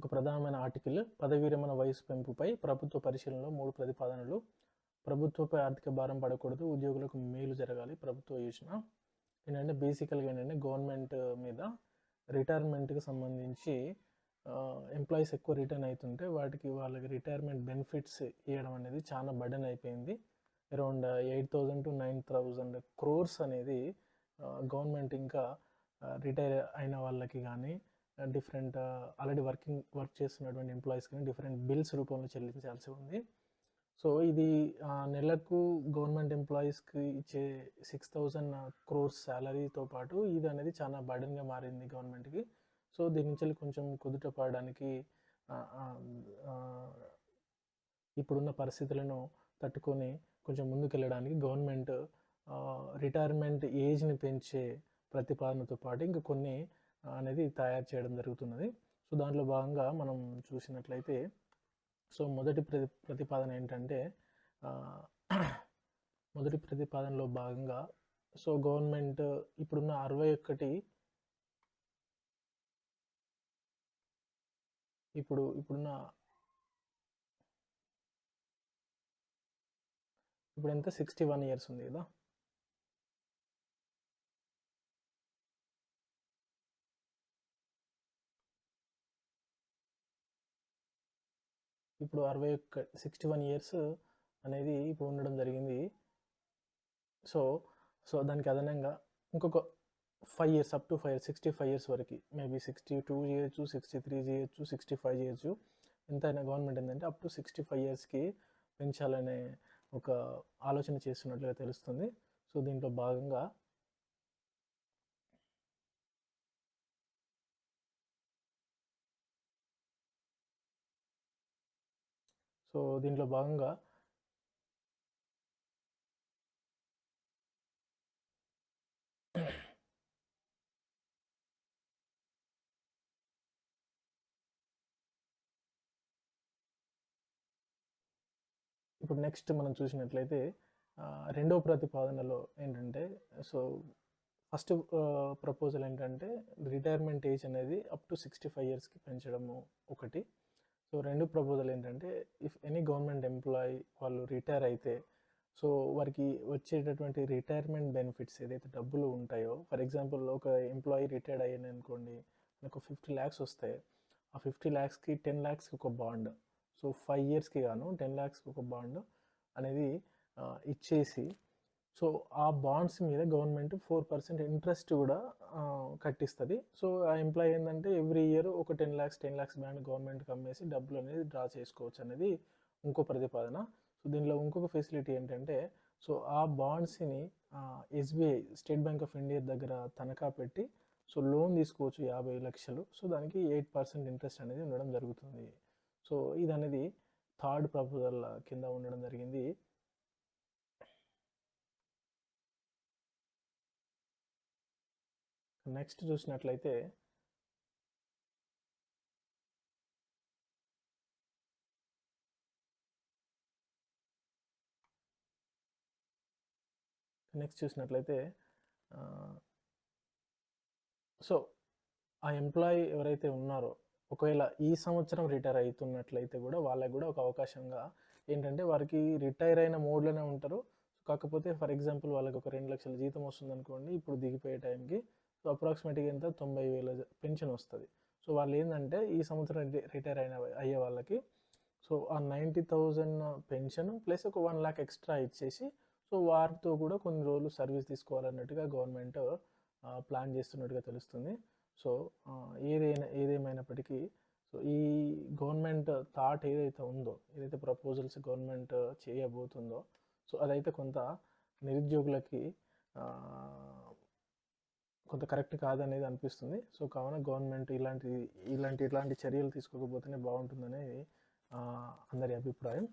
ఒక ప్రధానమైన ఆర్టికల్ పదవీ విరమణ వయసు పెంపుపై ప్రభుత్వ పరిశీలనలో మూడు ప్రతిపాదనలు. ప్రభుత్వపై ఆర్థిక భారం పడకూడదు ఉద్యోగులకు మేలు జరగాలి ప్రభుత్వ యోజన. ఏంటంటే బేసికల్గా ఏంటంటే గవర్నమెంట్ మీద రిటైర్మెంట్కి సంబంధించి ఎంప్లాయీస్ ఎక్కువ రిటర్న్ అవుతుంటే వాటికి వాళ్ళకి రిటైర్మెంట్ బెనిఫిట్స్ ఇవ్వడం అనేది చాలా బర్డెన్ అయిపోయింది. Around eight thousand two nine thousand crores అనేది గవర్నమెంట్ ఇంకా రిటైర్ అయిన వాళ్ళకి కానీ డిఫరెంట్ ఆల్రెడీ వర్కింగ్ వర్క్ చేస్తున్నటువంటి ఎంప్లాయీస్ కానీ డిఫరెంట్ బిల్స్ రూపంలో చెల్లించాల్సి ఉంది. సో ఇది uh, నెలకు గవర్నమెంట్ ఎంప్లాయీస్కి ఇచ్చే సిక్స్ థౌజండ్ క్రోర్స్ శాలరీతో పాటు ఇది అనేది చాలా బర్డన్గా మారింది గవర్నమెంట్కి సో దీని నుంచి కొంచెం కుదుట పడడానికి uh, um, uh, ఇప్పుడున్న పరిస్థితులను తట్టుకొని కొంచెం ముందుకెళ్ళడానికి గవర్నమెంట్ రిటైర్మెంట్ ఏజ్ని పెంచే ప్రతిపాదనతో పాటు ఇంకా కొన్ని అనేది తయారు చేయడం జరుగుతున్నది. సో దాంట్లో భాగంగా మనం చూసినట్లయితే సో మొదటి ప్రతి ప్రతిపాదన ఏంటంటే మొదటి ప్రతిపాదనలో భాగంగా సో గవర్నమెంట్ ఇప్పుడున్న అరవై ఒకటి ఇప్పుడు ఇప్పుడున్న ఇప్పుడు ఎంత? సిక్స్టీ వన్ ఇయర్స్ ఉంది కదా? ఇప్పుడు అరవై ఒక్క సిక్స్టీ వన్ ఇయర్స్ అనేది ఇప్పుడు ఉండడం జరిగింది. సో సో దానికి అదనంగా ఇంకొక five years up to five sixty five years వరకు మేబీ సిక్స్టీ టూ చేయొచ్చు సిక్స్టీ త్రీ చేయొచ్చు సిక్స్టీ ఫైవ్ చేయొచ్చు. ఎంతైనా గవర్నమెంట్ ఏంటంటే అప్ టు సిక్స్టీ ఫైవ్ ఇయర్స్కి పెంచాలనే ఒక ఆలోచన చేస్తున్నట్లుగా తెలుస్తుంది. సో దీంట్లో భాగంగా సో దీంట్లో భాగంగా ఇప్పుడు నెక్స్ట్ మనం చూసినట్లయితే రెండవ ప్రతిపాదనలో ఏంటంటే సో ఫస్ట్ ప్రపోజల్ ఏంటంటే రిటైర్మెంట్ ఏజ్ అనేది అప్ టు సిక్స్టీ ఫైవ్ ఇయర్స్కి పెంచడము ఒకటి. సో రెండు ప్రపోజల్ ఏంటంటే ఇఫ్ ఎనీ గవర్నమెంట్ ఎంప్లాయీ వాళ్ళు రిటైర్ అయితే సో వారికి వచ్చేటటువంటి రిటైర్మెంట్ బెనిఫిట్స్ ఏదైతే డబ్బులు ఉంటాయో ఫర్ ఎగ్జాంపుల్ ఒక ఎంప్లాయీ రిటైర్డ్ అయ్యాను అనుకోండి నాకు ఫిఫ్టీ ల్యాక్స్ వస్తాయి. ఆ ఫిఫ్టీ ల్యాక్స్కి టెన్ ల్యాక్స్కి ఒక బాండ్ సో ఫైవ్ ఇయర్స్కి గాను టెన్ ల్యాక్స్కి ఒక బాండ్ అనేది ఇచ్చేసి సో ఆ బాండ్స్ మీద గవర్నమెంట్ ఫోర్ పర్సెంట్ ఇంట్రెస్ట్ కూడా కట్టిస్తుంది. సో ఆ ఎంప్లాయీ ఏంటంటే ఎవ్రీ ఇయర్ ఒక ten lakhs ten lakhs bond గవర్నమెంట్కి అమ్మేసి డబ్బులు అనేది డ్రా చేసుకోవచ్చు అనేది ఇంకో ప్రతిపాదన. సో దీనిలో ఇంకొక ఫెసిలిటీ ఏంటంటే సో ఆ బాండ్స్ని SBI state bank of India దగ్గర తనఖా పెట్టి సో లోన్ తీసుకోవచ్చు యాభై లక్షలు. సో దానికి ఎయిట్ పర్సెంట్ ఇంట్రెస్ట్ అనేది ఉండడం జరుగుతుంది. సో ఇది అనేది థర్డ్ ప్రపోజల్ కింద ఉండడం జరిగింది. నెక్స్ట్ చూసినట్లయితే నెక్స్ట్ చూసినట్లయితే సో ఆ ఎంప్లాయీ ఎవరైతే ఉన్నారో ఒకవేళ ఈ సంవత్సరం రిటైర్ అవుతున్నట్లయితే కూడా వాళ్ళకి కూడా ఒక అవకాశంగా ఏంటంటే వారికి రిటైర్ అయిన మోడ్లోనే ఉంటారు. కాకపోతే ఫర్ ఎగ్జాంపుల్ వాళ్ళకి ఒక రెండు లక్షల జీతం వస్తుంది అనుకోండి ఇప్పుడు దిగిపోయే టైంకి సో అప్రాక్సిమేట్గా ఎంత తొంభై వేల పెన్షన్ వస్తుంది. సో వాళ్ళు ఏంటంటే ఈ సంవత్సరం రిటైర్ అయిన అయ్యే వాళ్ళకి సో ఆ నైంటీ థౌజండ్ పెన్షన్ ప్లస్ ఒక వన్ ల్యాక్ ఎక్స్ట్రా ఇచ్చేసి సో వారితో కూడా కొన్ని రోజులు సర్వీస్ తీసుకోవాలన్నట్టుగా గవర్నమెంట్ ప్లాన్ చేస్తున్నట్టుగా తెలుస్తుంది. సో ఏదైనా ఏదేమైనప్పటికీ సో ఈ గవర్నమెంట్ థాట్ ఏదైతే ఉందో ఏదైతే ప్రపోజల్స్ గవర్నమెంట్ చేయబోతుందో సో అదైతే కొంత నిరుద్యోగులకి కొంత కరెక్ట్ కాదనేది అనిపిస్తుంది. సో కావున గవర్నమెంట్ ఇలాంటి ఇలాంటి ఇలాంటి చర్యలు తీసుకోకపోతేనే బాగుంటుందనేది అందరి అభిప్రాయం.